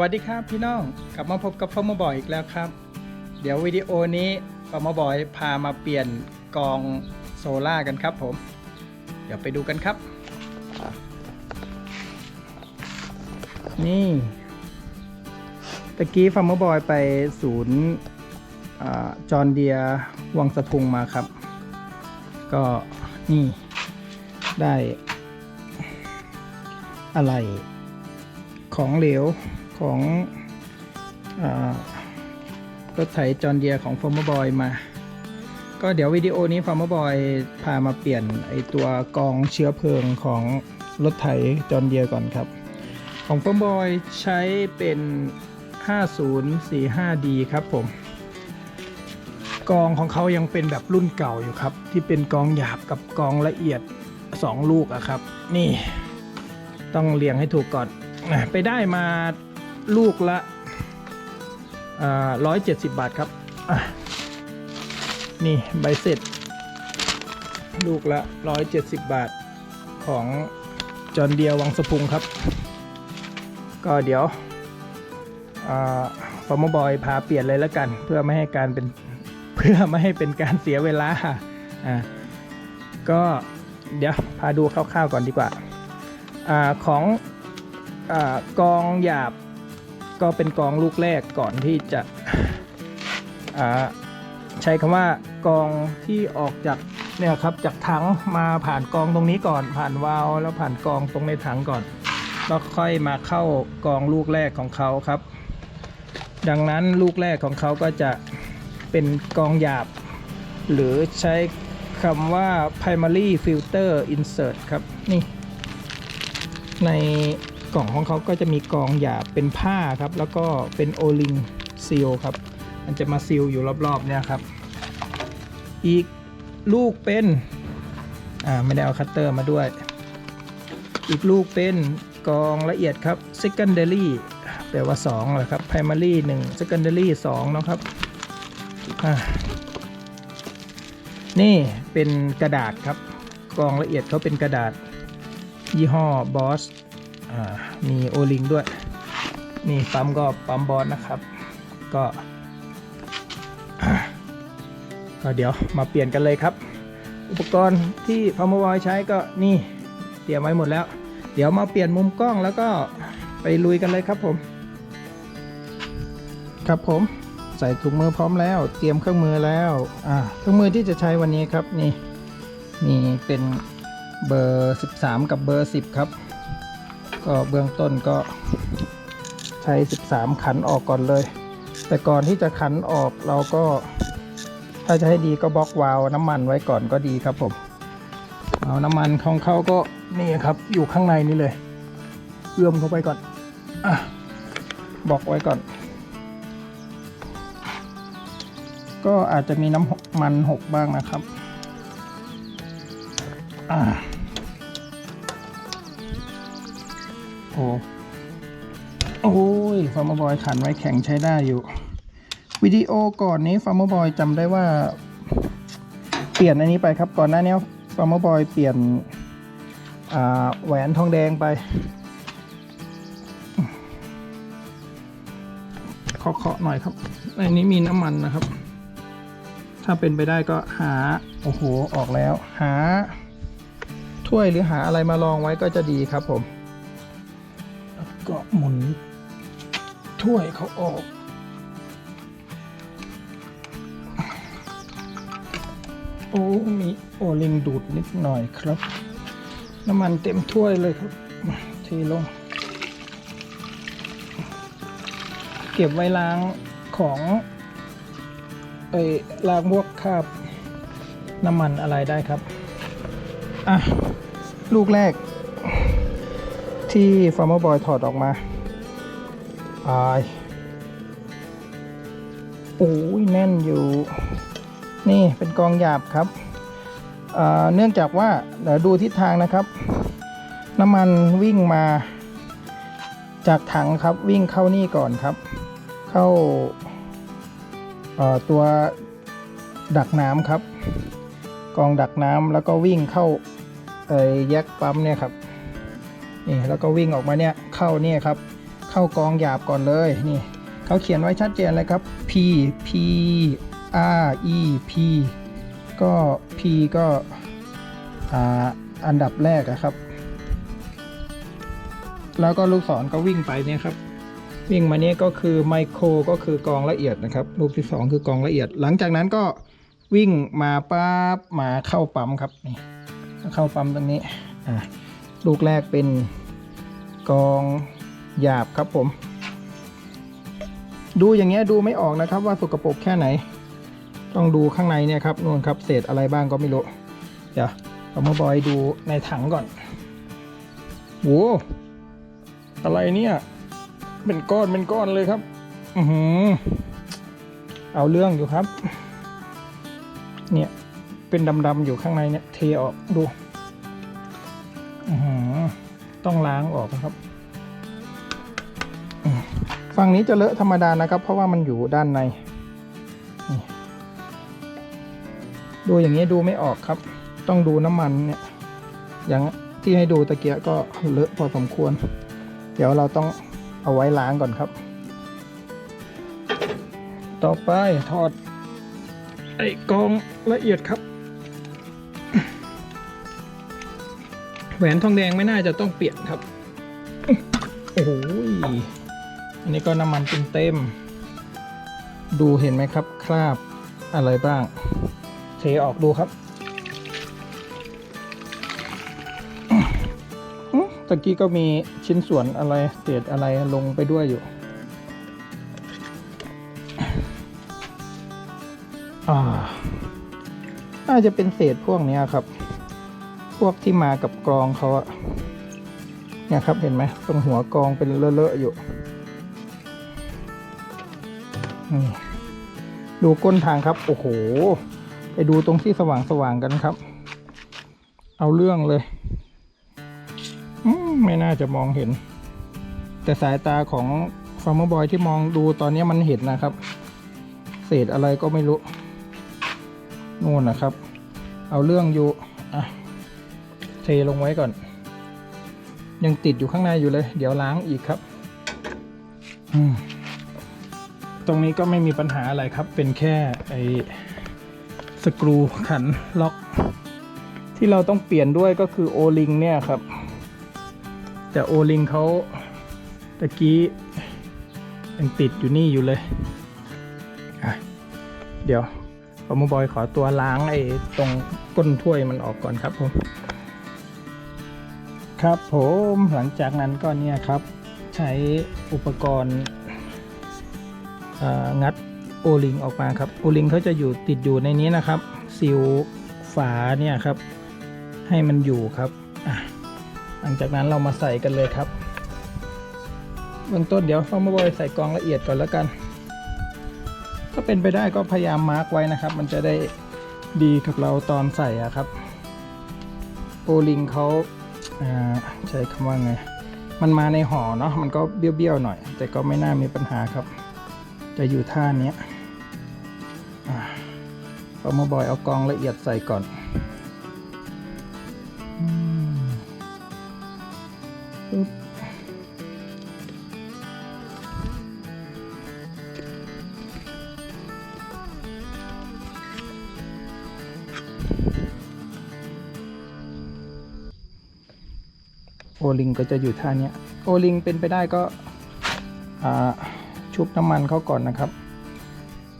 วัสดีครับพี่น้องกลับมาพบกับฟอร์มบอยอีกแล้วครับ เดี๋ยววิดีโอนี้ฟอร์มบอยพามาเปลี่ยนกองโซล่ากันครับผม เดี๋ยวไปดูกันครับ นี่ตะกี้ฟาร์มบอยไปศูนย์จอนเดียวังสะพุงมาครับ ก็นี่ได้อะไรของเหลว ของรถไถจอนเดียของฟอร์มบอยมา ก็เดี๋ยววิดีโอนี้ฟอร์มบอยพามาเปลี่ยนไอตัวกองเชื้อเพลิงของรถไถจอนเดียก่อนครับ ของฟอร์มบอยใช้เป็น 5045D ครับผม กองของเขายังเป็นแบบรุ่นเก่าอยู่ครับ ที่เป็นกองหยาบกับกองละเอียด 2 ลูกอะครับ นี่ต้องเรียงให้ถูกก่อนไปได้มา ลูกละร้อยเจ็ดสิบบาทครับ นี่ใบเสร็จ ลูกละร้อยเจ็ดสิบบาทของจอนเดียวังสะพุงครับ ก็เดี๋ยวฟอร์มบอยพาเปลี่ยนเลยแล้วกัน เพื่อไม่ให้การเป็นเพื่อไม่ให้เป็นการเสียเวลาอ่าก็เดี๋ยวพาดูคร่าวๆก่อนดีกว่าอาของอากองหยาบ ก็เป็นกองลูกแรกก่อนที่จะใช้คำว่ากองที่ออกจากเนี่ยครับจากถังมาผ่านกองตรงนี้ก่อน ผ่านวาล์วแล้วผ่านกองตรงในถังก่อนแล้วค่อยมาเข้ากองลูกแรกของเขาครับ ดังนั้นลูกแรกของเขาก็จะเป็นกองหยาบ หรือใช้คำว่า primary filter insert ครับ นี่ ใน กล่องของเขาก็จะมีกองหยาบเป็นผ้าครับ แล้วก็เป็นโอลิงซีลครับ มันจะมาซีลอยู่รอบๆเนี่ยครับ อีกลูกเป็น อ่า ไม่ได้เอาคัตเตอร์มาด้วย อีกลูกเป็นกองละเอียดครับ secondary แปลว่า2เหรอครับ primary 1 secondary 2นะครับอ่านี่เป็นกระดาษครับ กองละเอียดเขาเป็นกระดาษ ยี่ห้อบอส มีโอลิงด้วย นี่ปั๊มก็ปั๊มบอสนะครับ ก็ก็เดี๋ยวมาเปลี่ยนกันเลยครับ อุปกรณ์ที่พามวอยใช้ก็นี่เตรียมไว้หมดแล้ว เดี๋ยวมาเปลี่ยนมุมกล้องแล้วก็ไปลุยกันเลยครับผม ครับผมใส่ถุงมือพร้อมแล้ว เตรียมเครื่องมือแล้วอ่าเครื่องมือที่จะใช้วันนี้ครับนี่นี่เป็นเบอร์ 13 กับเบอร์ 10 ครับ ก็เบื้องต้นก็ใช้ 13 ขันออกก่อนเลย แต่ก่อนที่จะขันออกเราก็ ถ้าจะให้ดีก็บล็อกวาล์วน้ำมันไว้ก่อนก็ดีครับผมเอาน้ำมันของเขาก็นี่ครับอยู่ข้างในนี่เลยเอื้อมเข้าไปก่อนอะบล็อกไว้ก่อน ก็อาจจะมีน้ำมันหกบ้างนะครับอ่า โอ้โอ้ยฟาร์มบอยขันไว้แข็งใช้ได้อยู่ วิดีโอก่อนนี้ฟาร์มบอยจำได้ว่า เปลี่ยนอันนี้ไปครับ ก่อนหน้านี้ฟาร์มบอยเปลี่ยนแหวนทองแดงไปเคาะๆหน่อยครับในนี้มีน้ำมันนะครับ ถ้าเป็นไปได้ก็หา โอ้โห ออกแล้ว หา ถ้วยหรือหาอะไรมารองไว้ก็จะดีครับผม ถ้วยเขาออก โอ้ มีโอลิงดูดนิดหน่อยครับ น้ำมันเต็มถ้วยเลยครับเทลง เก็บไว้ล้างของไปล้างพวกคราบน้ำมันอะไรได้ครับ อะ ลูกแรกที่ฟาร์มบอยถอดออกมา อายโอ้ยแน่นอยู่ นี่เป็นกองหยาบครับ เนื่องจากว่าเดี๋ยวดูทิศทางนะครับ น้ำมันวิ่งมาจากถังครับวิ่งเข้านี่ก่อนครับ เข้าตัวดักน้ำครับ กองดักน้ำแล้วก็วิ่งเข้าไอ้แยกปั๊มเนี่ยครับนี่แล้วก็วิ่งออกมาเนี่ยเข้าเนี่ยครับ เข้ากองหยาบก่อนเลยนี่เขาเขียนไว้ชัดเจนเลยครับ P P R E P ก็ P ก็อ่าอันดับแรกอะครับ แล้วก็ลูกศรก็วิ่งไปเนี่ยครับ วิ่งมาเนี้ยก็คือไมโครก็คือกองละเอียดนะครับ ลูกที่ 2 คือกองละเอียด หลังจากนั้นก็วิ่งมาปั๊บมาเข้าปั๊มครับนี่เข้าปั๊มตรงนี้อ่าลูกแรกเป็นกอง หยาบครับผม ดูอย่างเงี้ยดูไม่ออกนะครับ ว่าสกปรกแค่ไหน ต้องดูข้างในเนี่ยครับนู่นครับเศษอะไรบ้างก็ไม่รู้ เดี๋ยวเอามาบอยดูในถังก่อนโว้อะไรเนี่ย เป็นก้อนเป็นก้อนเลยครับ อือหือ เอาเรื่องอยู่ครับ เนี่ย เป็นดำๆอยู่ข้างในเนี่ย เทออกดู อือหือ ต้องล้างออกนะครับ ฝั่งนี้จะเลอะธรรมดานะครับ เพราะว่ามันอยู่ด้านใน ดูอย่างนี้ดูไม่ออกครับ ต้องดูน้ำมันเนี่ย อย่างที่ให้ดูตะเกียก็เลอะพอสมควร เดี๋ยวเราต้องเอาไว้ล้างก่อนครับ ต่อไปถอดไอ้กองละเอียดครับ แหวนทองแดงไม่น่าจะต้องเปลี่ยนครับ โอ้โห อันนี้ก็น้ำมันเต็มๆดูเห็นไหมครับ คราบอะไรบ้าง เทออกดูครับอืมตะกี้ก็มีชิ้นส่วนอะไรเศษอะไรลงไปด้วยอยู่อ่าน่าจะเป็นเศษพวกนี้ครับ พวกที่มากับกรองเขาอะเนี่ยครับเห็นไหมตรงหัวกรองเป็นเลอะๆอยู่ นี่ดูก้นทางครับ โอ้โห ไปดูตรงที่สว่างๆกันครับ เอาเรื่องเลยมไม่น่าจะมองเห็น แต่สายตาของฟาร์มบอยที่มองดูตอนนี้มันเห็นนะครับ เศษอะไรก็ไม่รู้นู่นนะครับ เอาเรื่องอยู่อะเทลงไว้ก่อน ยังติดอยู่ข้างในอยู่เลย เดี๋ยวล้างอีกครับ อืม ตรงนี้ก็ไม่มีปัญหาอะไรครับ เป็นแค่ไอ้สกรูขันล็อก ที่เราต้องเปลี่ยนด้วยก็คือโอลิงเนี่ยครับ แต่โอลิงเขาตะกี้ยังติดอยู่นี่อยู่เลยเดี๋ยวพอมบอยขอตัวล้างไอ้ตรงก้นถ้วยมันออกก่อนครับผม ครับผมหลังจากนั้นก็เนี่ยครับ ใช้อุปกรณ์ งัดโอลิงออกมาครับโอลิงเขาจะอยู่ติดอยู่ในนี้นะครับซิลฝาเนี่ยครับ ให้มันอยู่ครับหลังจากนั้นเรามาใส่กันเลยครับเบื้องต้นเดี๋ยวฟอร์มบอยใส่กองละเอียดก่อนแล้วกัน ถ้าเป็นไปได้ก็พยายามมาร์กไว้นะครับ มันจะได้ดีกับเราตอนใส่อะครับโอลิงเขาใช้คำว่าไง มันมาในห่อเนาะมันก็เบี้ยวๆหน่อย แต่ก็ไม่น่ามีปัญหาครับ จะอยู่ท่าเนี้ยฟอร์มบอยเอากองละเอียดใส่ก่อนปึ๊บโอลิงก็จะอยู่ท่าเนี้ยโอลิงเป็นไปได้ก็ อ่า ชุบน้ำมันเขาก่อนนะครับ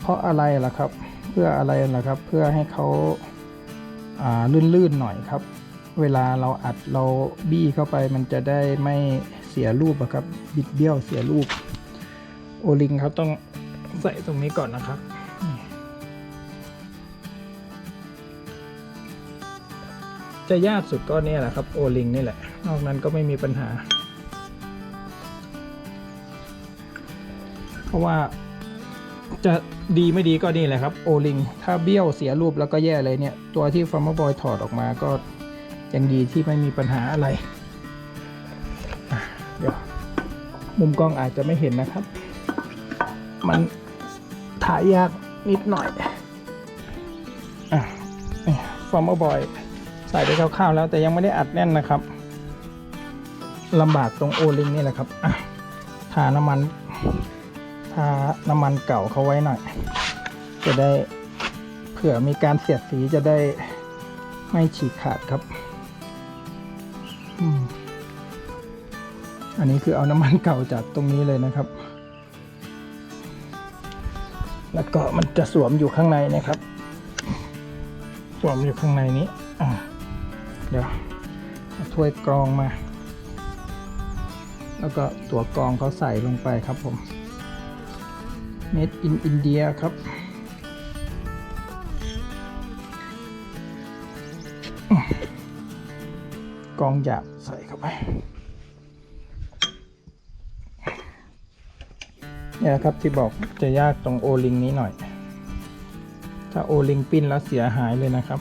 เพราะอะไรล่ะครับ เพื่ออะไรล่ะครับ เพื่อให้เขาาลื่นๆหน่อยครับ เวลาเราอัดเราบี้เข้าไปมันจะได้ไม่เสียรูปอะครับ บิดเบี้ยวเสียรูป โอลิงเขาต้องใส่ตรงนี้ก่อนนะครับจะยากสุดก็เนี่ยแหละครับโอลิงนี่แหละ นอกนั้นก็ไม่มีปัญหา ราะว่าจะดีไม่ดีก็นี่แหละครับโอลิงถ้าเบี้ยวเสียรูปแล้วก็แย่เลยเนี่ย ตัวที่ฟาร์มบอยถอดออกมาก็ยังดีที่ไม่มีปัญหาอะไร เดี๋ยว มุมกล้องอาจจะไม่เห็นนะครับ มันถ่ายยากนิดหน่อยฟอร์มบอยใส่ไปคร่าวๆแล้วแต่ยังไม่ได้อัดแน่นนะครับลำบากตรงโอลิงนี่แหละครับอะทาน้ำมัน ทาน้ำมันเก่าเขาไว้หน่อย จะได้เผื่อมีการเสียดสีจะได้ไม่ฉีกขาดครับอันนี้คือเอาน้ำมันเก่าจากตรงนี้เลยนะครับ แล้วก็มันจะสวมอยู่ข้างในนะครับ สวมอยู่ข้างในนี้ อ่าเดี๋ยวเอาถ้วยกรองมา แล้วก็ตัวกรองเขาใส่ลงไปครับผม Made in India ครับ กองหยาบใส่เข้าไปเนี่ยครับที่บอกจะยากตรงโอลิงนี้หน่อย ถ้าโอลิงปิ้นแล้วเสียหายเลยนะครับ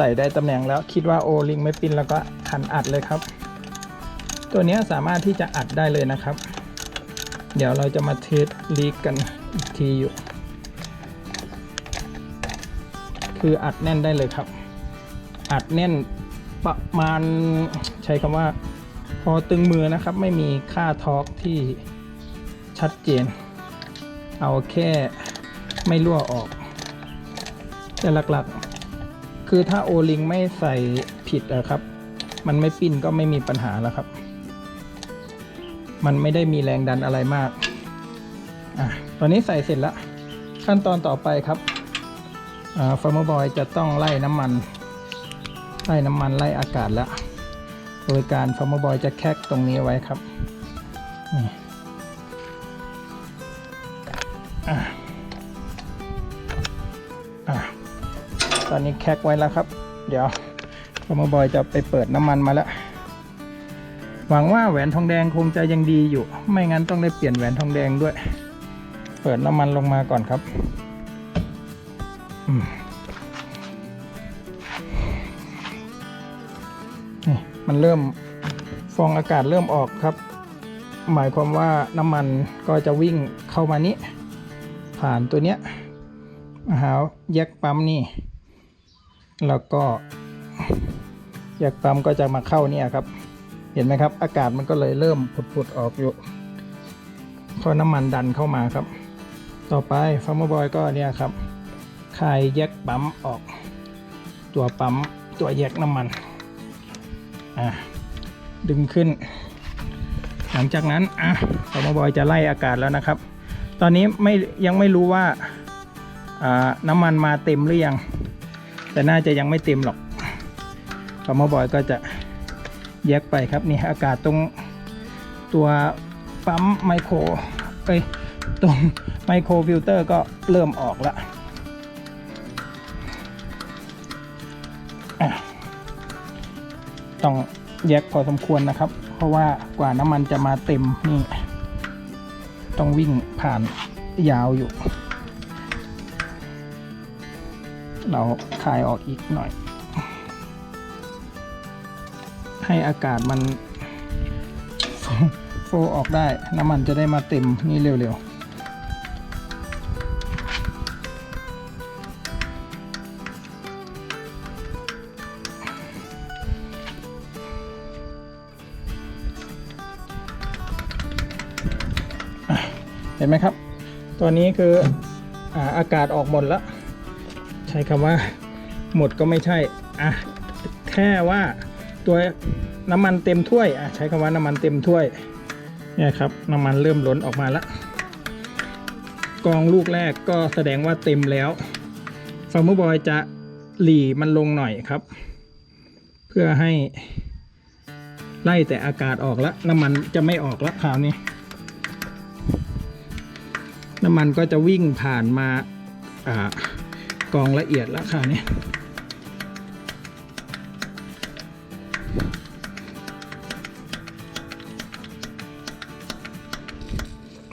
ใส่ได้ตำแหน่งแล้วคิดว่าโอลิงไม่ปิ้นแล้วก็ขันอัดเลยครับ ตัวนี้สามารถที่จะอัดได้เลยนะครับ เดี๋ยวเราจะมาเทสลีกกันอีกทีอยู่ คืออัดแน่นได้เลยครับ อัดแน่นประมาณใช้คำว่า พอตึงมือนะครับ ไม่มีค่าทอร์กที่ชัดเจน เอาแค่ไม่รั่วออก แต่หลักๆ คือถ้าโอลิงไม่ใส่ผิดอะครับ มันไม่ปิ้นก็ไม่มีปัญหาแล้วครับ มันไม่ได้มีแรงดันอะไรมาก อะ ตอนนี้ใส่เสร็จแล้ว ขั้นตอนต่อไปครับฟาร์มบอยจะต้องไล่น้ำมัน ไล่น้ำมันไล่อากาศแล้ว โดยการฟาร์มบอยจะแคกตรงนี้ไว้ครับ อนนี้แคกไว้แล้วครับ เดี๋ยวฟาร์มบอยจะไปเปิดน้ำมันมาแล้ว หวังว่าแหวนทองแดงคงจะยังดีอยู่ ไม่งั้นต้องได้เปลี่ยนแหวนทองแดงด้วย เปิดน้ำมันลงมาก่อนครับนี่มันเริ่มฟองอากาศเริ่มออกครับ หมายความว่าน้ำมันก็จะวิ่งเข้ามานี้ ผ่านตัวเนี้ยมาหาแยกปั๊มนี่ แล้วก็แยกปั๊มก็จะมาเข้าเนี่ยครับ เห็นไหมครับ อากาศมันก็เลยเริ่มผุดๆออกอยู่เพราะน้ำมันดันเข้ามาครับ ต่อไปฟาร์มบอยก็เนี่ยครับคายแยกปั๊มออก ตัวปั๊มตัวแยกน้ำมันอะดึงขึ้น หลังจากนั้นอะฟาร์มบอยจะไล่อากาศแล้วนะครับ ตอนนี้ไม่ยังไม่รู้ว่าอ่าน้ำมันมาเต็มหรือยัง แต่น่าจะยังไม่เต็มหรอกฟาร์มบอยก็จะแยกไปครับนี่อากาศตรงตัวปั๊มไมโครเอ้ยตรงไมโครฟิลเตอร์ก็เริ่มออกละต้องแยกพอสมควรนะครับ เพราะว่ากว่าน้ำมันจะมาเต็มนี่ ต้องวิ่งผ่านยาวอยู่ เราคลายออกอีกหน่อย ให้อากาศมันโฟออกได้น้ำมันจะได้มาเต็มนี่เร็วๆเห็นไหมครับ ตัวนี้คือออากาศออกหมดแล้ว ใช้คำว่าหมดก็ไม่ใช่อะแค่ว่าตัวน้ำมันเต็มถ้วยอะใช้คำว่าน้ำมันเต็มถ้วยเนี่ยครับน้ำมันเริ่มล้นออกมาแล้วกองลูกแรกก็แสดงว่าเต็มแล้วฟาร์มบอยจะหลีมันลงหน่อยครับ เพื่อให้ไล่แต่อากาศออกแล้วน้ำมันจะไม่ออกแล้วคราวนี้ น้ำมันก็จะวิ่งผ่านมาอ่า กองละเอียดแล้วคราวนี้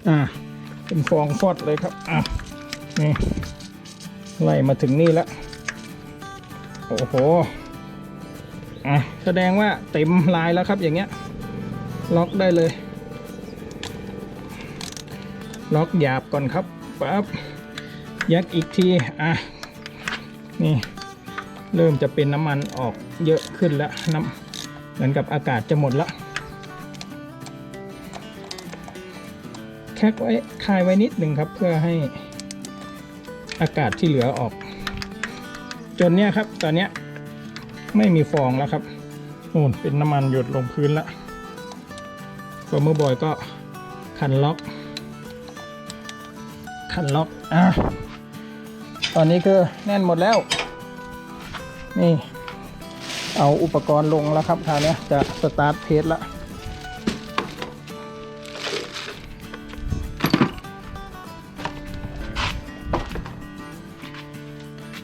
อ่าเป็นฟองฟอดเลยครับ อะ นี่ ไล่มาถึงนี่แล้ว โอ้โห อะ แสดงว่าเต็มลายแล้วครับอย่างเงี้ย ล็อกได้เลย ล็อกหยาบก่อนครับปั๊บยักอีกที อะ นี่ เริ่มจะเป็นน้ำมันออกเยอะขึ้นแล้วน้ำเหมือนกับอากาศจะหมดละแค่ไว้คายไว้นิดหนึ่งครับเพื่อให้อากาศที่เหลือออก จนเนี้ยครับ ตอนเนี้ยไม่มีฟองแล้วครับนู่นเป็นน้ำมันหยดลงพื้นละฟอร์เมอร์บอยก็คันล็อก คันล็อกอะ ตอนนี้คือแน่นหมดแล้ว นี่ เอาอุปกรณ์ลงแล้วครับคราวนี้จะสตาร์ทเพจละ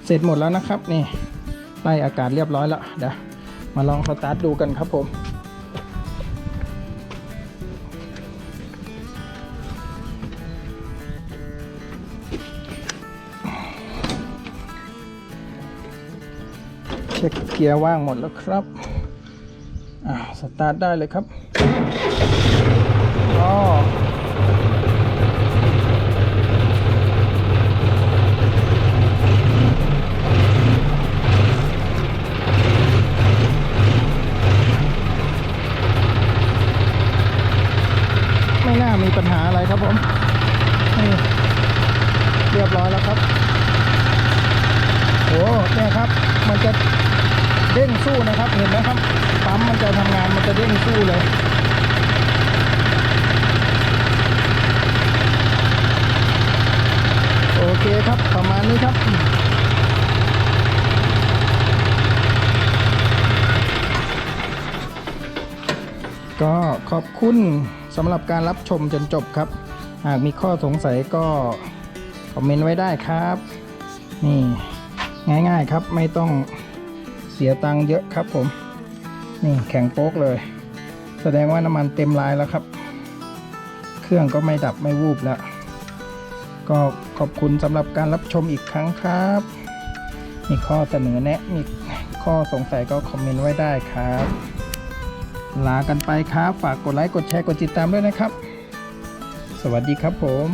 เสร็จหมดแล้วนะครับ นี่ไล่อากาศเรียบร้อยแล้วเดี๋ยวมาลองสตาร์ทดูกันครับผม ช็คเกียร์ว่างหมดแล้วครับอ่าสตาร์ทได้เลยครับอ๋อไม่น่ามีปัญหาอะไรครับผมนี่เรียบร้อยแล้วครับ โอ้เนี่ยครับ มันจะ เด้งสู้นะครับ เห็นไหมครับ ปั๊มมันจะทำงานมันจะเด้งสู้เลยโอเคครับประมาณนี้ครับ ก็ขอบคุณสำหรับการรับชมจนจบครับ หากมีข้อสงสัยก็ คอมเมนต์ไว้ได้ครับ นี่ ง่ายๆครับไม่ต้อง สียตังค์เยอะครับผม นี่แข็งโป๊กเลย แสดงว่าน้ำมันเต็มลายแล้วครับ เครื่องก็ไม่ดับไม่วูบแล้ว ก็ขอบคุณสำหรับการรับชมอีกครั้งครับ มีข้อเสนอแนะ มีข้อสงสัยก็คอมเมนต์ไว้ได้ครับ ลากันไปครับ ฝากกดไลค์กดแชร์กดติดตามด้วยนะครับ สวัสดีครับผม